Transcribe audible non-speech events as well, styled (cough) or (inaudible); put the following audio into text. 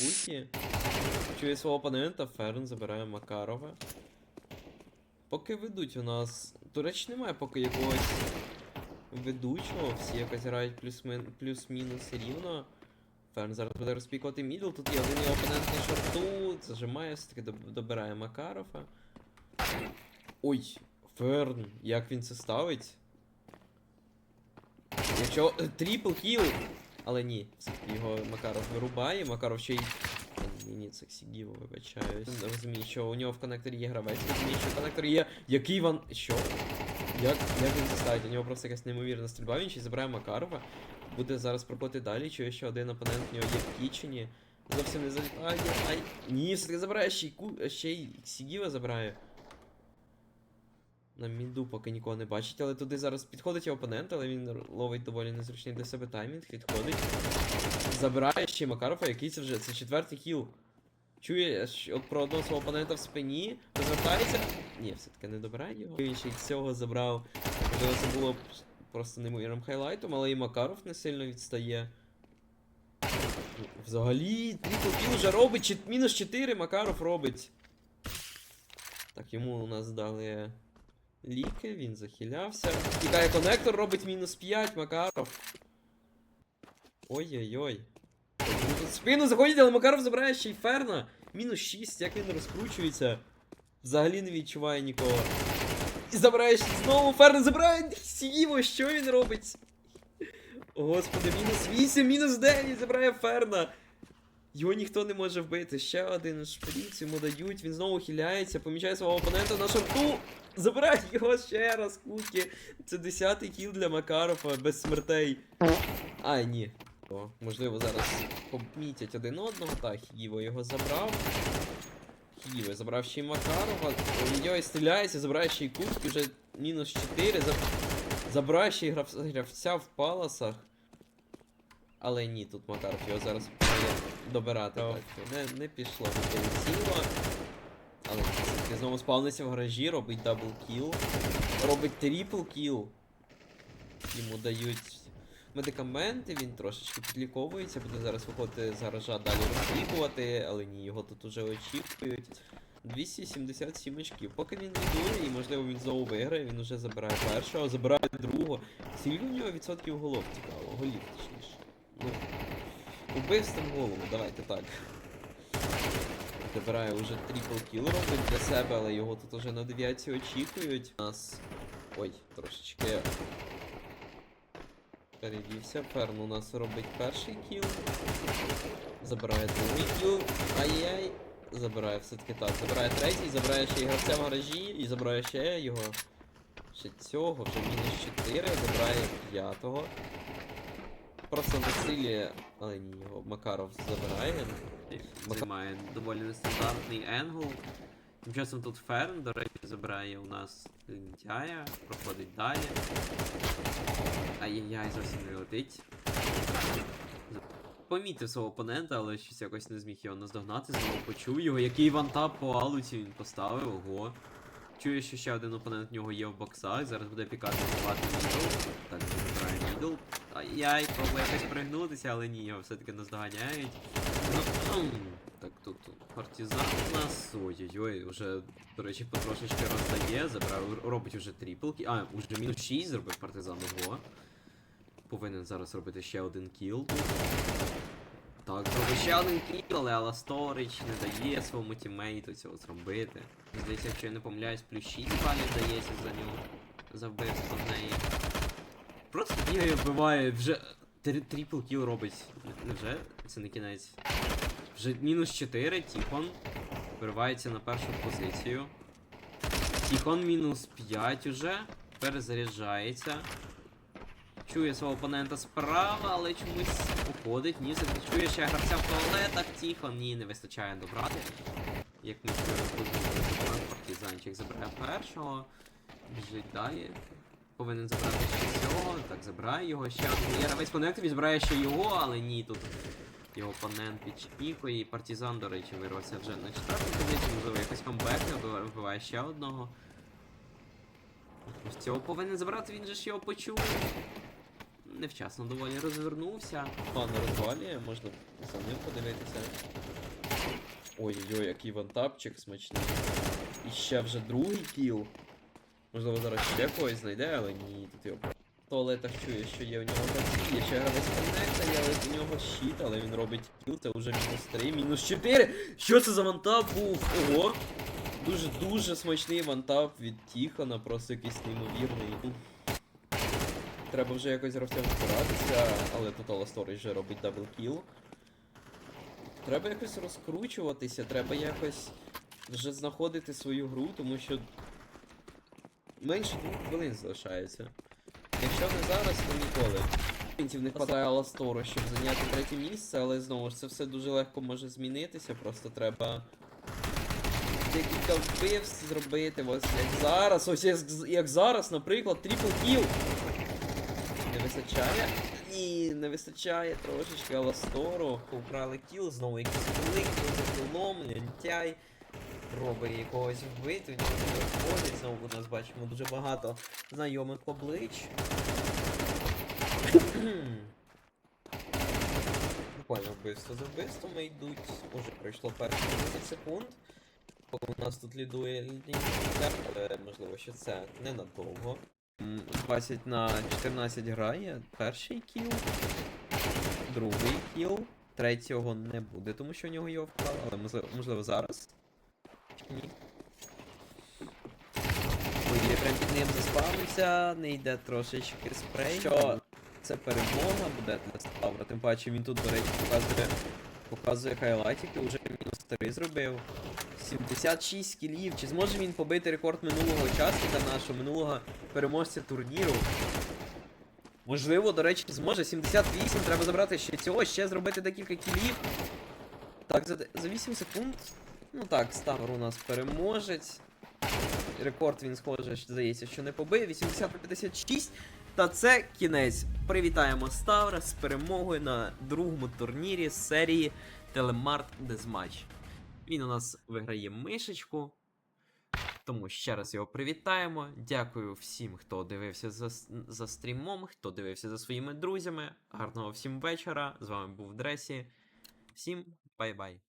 Куті. Чує свого опонента, Ферн забирає Макарова. Поки ведуть у нас. До речі, немає поки якогось ведучого, всі якось грають плюс-мінус рівно. Ферн зараз буде розпікувати мідл, тут є один його опонент на шорту, зажимає, все-таки доб- добирає Макарова. Ой, Ферн, як він це ставить? Якщо е, трипл кіл, але ні, все-таки його Макаров вирубає, Макаров ще й. Ні, ні, це Ксігіво, вибачаюсь. Розумію, що у нього в коннекторі є гравець, розумію, що в коннекторі є. Який ван. Що? Як, як він це ставить? У нього просто якась неймовірна стрільба, він ще забирає Макарова. Буде зараз проходити далі, чує, що один опонент в нього є в кічені. Зовсім не залітає. Ай. Ні, все-таки забирає ще й ку. ще й Ксігіва забирає. На міду поки нікого не бачить, але туди зараз підходить опонент, але він ловить доволі незручний для себе таймінг, відходить. Забирає ще Макарова, який це вже. Це четвертий кіл. Чує що про одного свого опонента в спині, розвертається. Ні, все-таки не добирає його. Він ще й цього забрав. Можливо, це було просто неймовірним хайлайтом, але і Макаров не сильно відстає. Взагалі, трипл кіл вже робить, мінус 4 Макаров робить. Так, йому у нас дали ліки, він захилявся. Тікає коннектор, робить мінус 5, Макаров. Ой-ой-ой. Спину заходять, але Макаров забирає ще й Ферна. Мінус 6, як він розкручується. Взагалі не відчуває нікого. І забирає ще знову Ферна, забирає Сіво, що він робить? Господи, мінус 8, мінус 9, забирає Ферна. Його ніхто не може вбити. Ще один шприц йому дають, він знову хиляється, помічає свого опонента на шарту. Забирає його ще раз, Кукі. Це 10-й кіл для Макарова без смертей. Ай, ні. О, можливо, зараз помітять один одного. Так, Хіво його забрав. Хіво забрав ще й Макарова. Йой стріляється, забирає ще й Кубки, вже мінус 4. Заб... Забирає ще й гравця в паласах. Але ні, тут Макаров його зараз добирати. Так, не, не пішло полетіло. Але все-таки знову спавниться в гаражі, робить дабл кіл. Робить трипл кіл. Йому дають медикаменти, він трошечки підліковується, буде зараз виходити з гаража далі розлікувати, але ні, його тут уже очікують. 277 очків. Поки він лідує, і можливо він знову виграє, він уже забирає першого, забирає другого. Скільки в нього відсотків голов цікаво, голів точніше. Ну, убивством голову, давайте так. Забирає уже трипл кіл робить для себе, але його тут уже на дев'ятці очікують. У нас. Ой, трошечки. Перевівся. Ферн у нас робить перший кіл. Забирає другий кіл. Ай-яй. Забирає все-таки так. Забирає третій, забирає ще гравця в гаражі і забирає ще його. Ще цього, вже мінус 4, забирає п'ятого. Просто насилі, але ні, його Макаров забирає. Займає доволі нестандартний енгл. Тим часом тут Ферн, до речі, забирає у нас лентяя, проходить далі. Ай-яй-яй, зовсім не летить. Помітив свого опонента, але щось якось не зміг його наздогнати, знову почув його. Який вантап по алуці він поставив, ого. Чує, що ще один опонент в нього є в боксах, зараз буде пікати збивати мідл. Так, забирає мідл. Ай-яй, пробує якось пригнутися, але ні, його все-таки наздоганяють. Ну, так, тут партизан у нас. Ой-ой-ой, уже, до речі, потрошечки роздає, забрав, робить уже тріплки. А, уже мінус 6 зробив партизан ого. Повинен зараз робити ще один кіл. Так, зробив ще один кіл, але Аласторич не дає своєму тіммейту цього зробити. Здається, якщо я не помиляюсь, плюс 6 балів дається за нього. За вбивство в неї. Просто бігає, вбиває, вже три- трипл кіл робить. Не- Невже? Це не кінець. Вже мінус 4, Тіхон виривається на першу позицію. Тіхон мінус 5 уже. Перезаряджається. Чує свого опонента справа, але чомусь уходить. Ні, чує ще гравця в туалетах. Тіхон, ні, не вистачає добрати. Як ми тут партизанчик забирає першого. Біжить далі. Повинен забрати ще цього. Так, забирає його. Ще є гравець коннектив, збирає ще його, але ні, тут його опонент підчіпікує. І партизан, до речі, вирвався вже на четверту позицію, можливо, якось камбекне, вбиває- ще одного. Ось цього повинен забрати, він же ж його почув. Невчасно доволі розвернувся. Пан розвалює, можна за ним подивитися. Ой-ой-ой, який вантапчик смачний. І ще вже другий кіл. Можливо, зараз ще когось знайде, але ні, тут його. В чує, що є у нього гравці, є ще гравець коннекта, але у нього щит, але він робить кіл, це вже мінус 3, мінус 4. Що це за вантап був? Ого! Дуже-дуже смачний вантап від Тіхона, просто якийсь неймовірний. Треба вже якось гравцям але тут Аласторий вже робить даблкіл. Треба якось розкручуватися, треба якось вже знаходити свою гру, тому що менше двох хвилин залишається. Якщо не зараз, то ніколи. Мінтів не хватає Аластору, щоб зайняти третє місце, але знову ж це все дуже легко може змінитися, просто треба декілька вбивств зробити, ось як зараз, ось як зараз, наприклад, трипл кіл. Вистачає? Ні, не вистачає трошечки Аластору. Украли кіл, знову якийсь великий за кілом, лентяй. Пробує якогось вбити, в нього не виходить. Знову нас бачимо дуже багато знайомих облич. (clears throat) Буквально вбивство за вбивствами йдуть. Уже пройшло перші 10 секунд. Поки у нас тут лідує але можливо, що це ненадовго. М, 20 на 14 грає. Перший кіл. Другий кіл. Третього не буде, тому що у нього його вкрали, але можливо, можливо зараз. Чи ні? Ой, я прям під ним заспавнився, не йде трошечки спрей. Що це перемога буде для Ставра. Тим паче він тут, до речі, показує, показує хайлайтики, вже 3 зробив. 76 кілів. Чи зможе він побити рекорд минулого учасника нашого минулого переможця турніру? Можливо, до речі, зможе. 78, треба забрати ще цього, ще зробити декілька кілів. Так, за, за 8 секунд. Ну так, Ставр у нас переможець. Рекорд він схоже, здається, що не побив. 80 на 56. Та це кінець. Привітаємо Ставра з перемогою на другому турнірі серії Телемарт Дезматч. Він у нас виграє мишечку. Тому ще раз його привітаємо. Дякую всім, хто дивився за, за стрімом, хто дивився за своїми друзями. Гарного всім вечора. З вами був Дресі. Всім бай-бай.